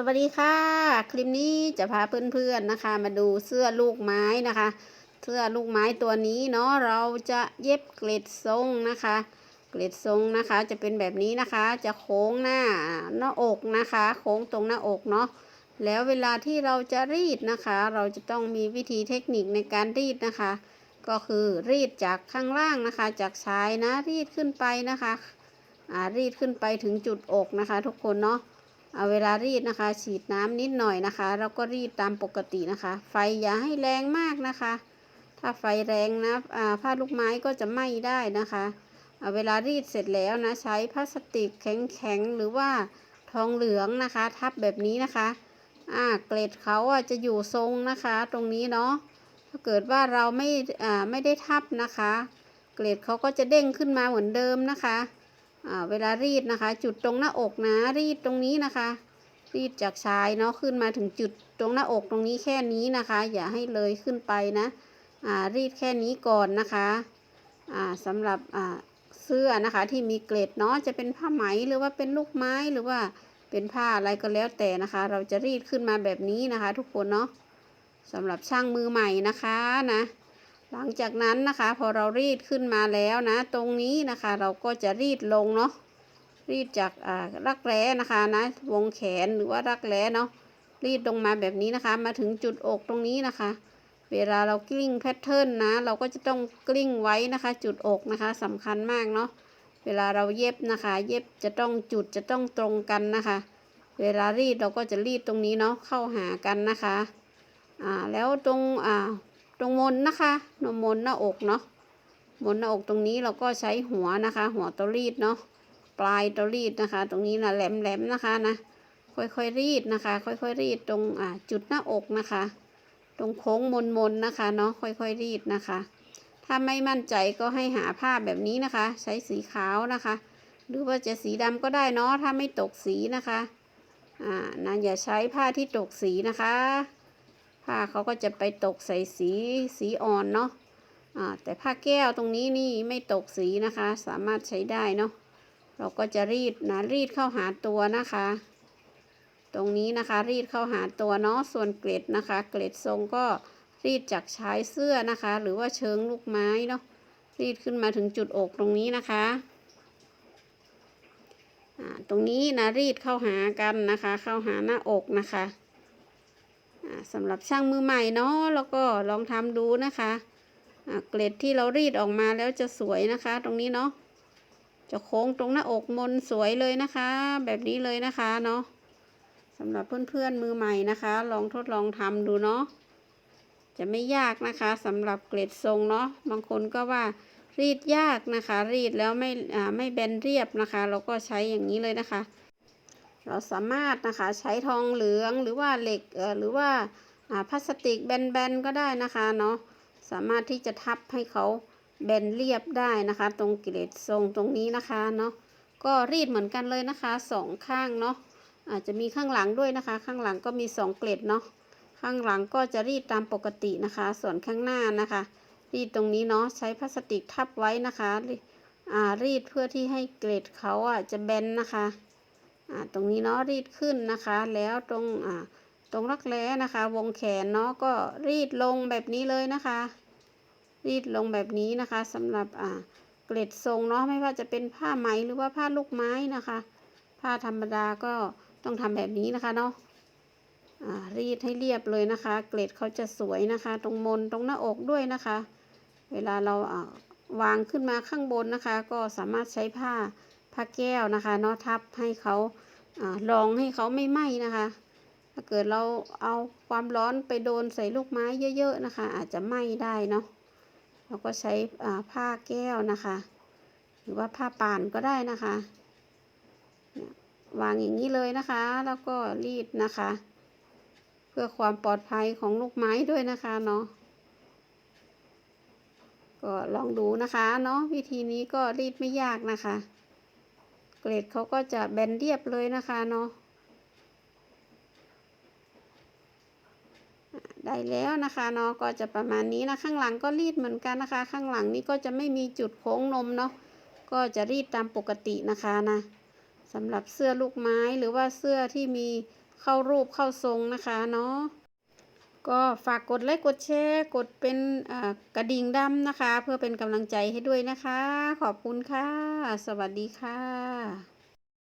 สวัสดีค่ะ คลิปนี้จะพาเพื่อนๆนะคะ มาดูเสื้อลูกไม้นะคะ เสื้อลูกไม้ตัวนี้เนาะเราจะเย็บเกล็ดทรงนะคะ เกล็ดทรงนะคะ จะเป็นแบบนี้นะคะ จะโค้งหน้าหน้าอกนะคะ โค้งตรงหน้าอกเนาะแล้วเวลาที่เราจะรีดนะคะ เราจะต้องมีวิธีเทคนิคในการรีดนะคะ ก็คือรีดจากข้างล่างนะคะ จากชายนะรีดขึ้นไปนะคะอ่ารีดขึ้นไปถึงจุดอกนะคะ ทุกคนเนาะ เอาเวลารีดนะคะ ฉีดน้ำนิดหน่อยนะคะ แล้วก็รีดตามปกตินะคะ ไฟอย่าให้แรงมากนะคะ ถ้าไฟแรงนะผ้าลูกไม้ก็จะไหม้ได้นะคะเอาเวลารีดเสร็จแล้วนะ ใช้พลาสติกแข็งๆหรือว่าทองเหลืองนะคะ ทับแบบนี้นะคะอ่าเกล็ดเขาอะจะอยู่ทรงนะคะ ตรงนี้เนาะถ้าเกิดว่าเราไม่อ่าไม่ได้ทับนะคะ เกล็ดเขาก็จะเด้งขึ้นมาเหมือนเดิมนะคะ เวลารีดนะคะ จุดตรงหน้าอกนะ รีดตรงนี้นะคะ รีดจากชายเนาะขึ้นมาถึงจุดตรงหน้าอกตรงนี้แค่นี้นะคะ อย่าให้เลยขึ้นไปนะรีดแค่นี้ก่อนนะคะอ่าสำหรับเสื้อนะคะที่มีเกล็ดเนาะจะเป็นผ้าไหมหรือว่าเป็นลูกไม้หรือว่าเป็นผ้าอะไรก็แล้วแต่นะคะ เราจะรีดขึ้นมาแบบนี้นะคะ ทุกคนเนาะสำหรับช่างมือใหม่นะคะนะ หลังจากนั้นนะคะ พอเรารีดขึ้นมาแล้วนะ ตรงนี้นะคะเราก็จะรีดลงเนาะรีดจากอ่ารักแร้นะคะนะ วงแขนหรือว่ารักแร้เนาะรีดลงมาแบบนี้นะคะ มาถึงจุดอกตรงนี้นะคะ เวลาเรากลิ้งแพทเทิร์นนะ เราก็จะต้องกลิ้งไว้นะคะ จุดอกนะคะสำคัญมากเนาะเวลาเราเย็บนะคะ เย็บจะต้องจุดจะต้องตรงกันนะคะ เวลารีดเราก็จะรีดตรงนี้เนาะเข้าหากันนะคะอ่าแล้วตรงอ่า ตรงมนนะคะนมนหน้าอกเนาะมนหน้าอกตรงนี้เราก็ใช้หัวนะคะ หัวตัวรีดเนาะปลายตัวรีดนะคะ ตรงนี้นะแหลมๆนะคะนะค่อยๆรีดนะคะ ค่อยๆรีดตรงอ่าจุดหน้าอกนะคะ ตรงโค้งมนๆนะคะเนาะค่อยๆรีดนะคะ ถ้าไม่มั่นใจก็ให้หาผ้าแบบนี้นะคะ ใช้สีขาวนะคะ หรือว่าจะสีดำก็ได้เนาะถ้าไม่ตกสีนะคะอ่านะอย่าใช้ผ้าที่ตกสีนะคะ ผ้าเขาก็จะไปตกใส่สีสีอ่อนเนาะแต่ผ้าแก้วตรงนี้นี่ไม่ตกสีนะคะ สามารถใช้ได้เนาะเราก็จะรีดนะรีดเข้าหาตัวนะคะ ตรงนี้นะคะรีดเข้าหาตัวเนาะส่วนเกล็ดนะคะ เกล็ดทรงก็รีดจากชายเสื้อนะคะ หรือว่าเชิงลูกไม้เนาะรีดขึ้นมาถึงจุดอกตรงนี้นะคะตรงนี้นะรีดเข้าหากันนะคะ เข้าหาหน้าอกนะคะ สำหรับช่างมือใหม่เนาะแล้วก็ลองทำดูนะคะเกล็ดที่เรารีดออกมาแล้วจะสวยนะคะ ตรงนี้เนาะจะโค้งตรงหน้าอกมนสวยเลยนะคะ แบบนี้เลยนะคะเนาะสำหรับเพื่อนๆมือใหม่นะคะ ลองทดลองทำดูเนาะจะไม่ยากนะคะสำหรับเกล็ดทรงเนาะบางคนก็ว่ารีดยากนะคะ รีดแล้วไม่ไม่แบนเรียบนะคะ เราก็ใช้อย่างนี้เลยนะคะ เราสามารถนะคะใช้ทองเหลืองหรือว่าเหล็กเออหรือว่าพลาสติกแบนๆก็ได้นะคะเนาะสามารถที่จะทับให้เขาแบนเรียบได้นะคะ ตรงเกล็ดทรงตรงนี้นะคะเนาะก็รีดเหมือนกันเลยนะคะสองข้างเนาะอาจจะมีข้างหลังด้วยนะคะ ข้างหลังก็มีสองเกล็ดเนาะข้างหลังก็จะรีดตามปกตินะคะ ส่วนข้างหน้านะคะ รีดตรงนี้เนาะใช้พลาสติกทับไว้นะคะรีดเพื่อที่ให้เกล็ดเขาอะจะแบนนะคะ ตรงนี้เนาะรีดขึ้นนะคะ แล้วตรงตรงรักแร้นะคะ วงแขนเนาะก็รีดลงแบบนี้เลยนะคะ รีดลงแบบนี้นะคะสำหรับเกล็ดทรงเนาะไม่ว่าจะเป็นผ้าไหมหรือว่าผ้าลูกไม้นะคะ ผ้าธรรมดาก็ต้องทำแบบนี้นะคะเนาะรีดให้เรียบเลยนะคะ เกล็ดเขาจะสวยนะคะ ตรงมนตรงหน้าอกด้วยนะคะ เวลาเราวางขึ้นมาข้างบนนะคะ ก็สามารถใช้ผ้า ผ้าแก้วนะคะเนาะทับให้เขาอลองให้เขาไม่ไหม้นะคะ ถ้าเกิดเราเอาความร้อนไปโดนใส่ลูกไม้เยอะ ๆนะคะ อาจจะไหม้ได้เนาะเราก็ใช้ผ้าแก้วนะคะ หรือว่าผ้าป่านก็ได้นะคะวางอย่างนี้เลยนะคะ แล้วก็รีดนะคะ เพื่อความปลอดภัยของลูกไม้ด้วยนะคะเนาะก็ลองดูนะคะเนาะวิธีนี้ก็รีดไม่ยากนะคะ เกรดเขาก็จะแบนเรียบเลยนะคะเนาะอะได้แล้วนะคะเนาะก็จะประมาณนี้นะข้างหลังก็รีดเหมือนกันนะคะ ข้างหลังนี้ก็จะไม่มีจุดโค้งนมเนาะก็จะรีดตามปกตินะคะนะสำหรับเสื้อลูกไม้หรือว่าเสื้อที่มีเข้ารูปเข้าทรงนะคะเนาะ ก็ฝากกดไลค์กดแชร์กดเป็นกระดิ่งดำนะคะ เพื่อเป็นกำลังใจให้ด้วยนะคะ ขอบคุณค่ะ สวัสดีค่ะ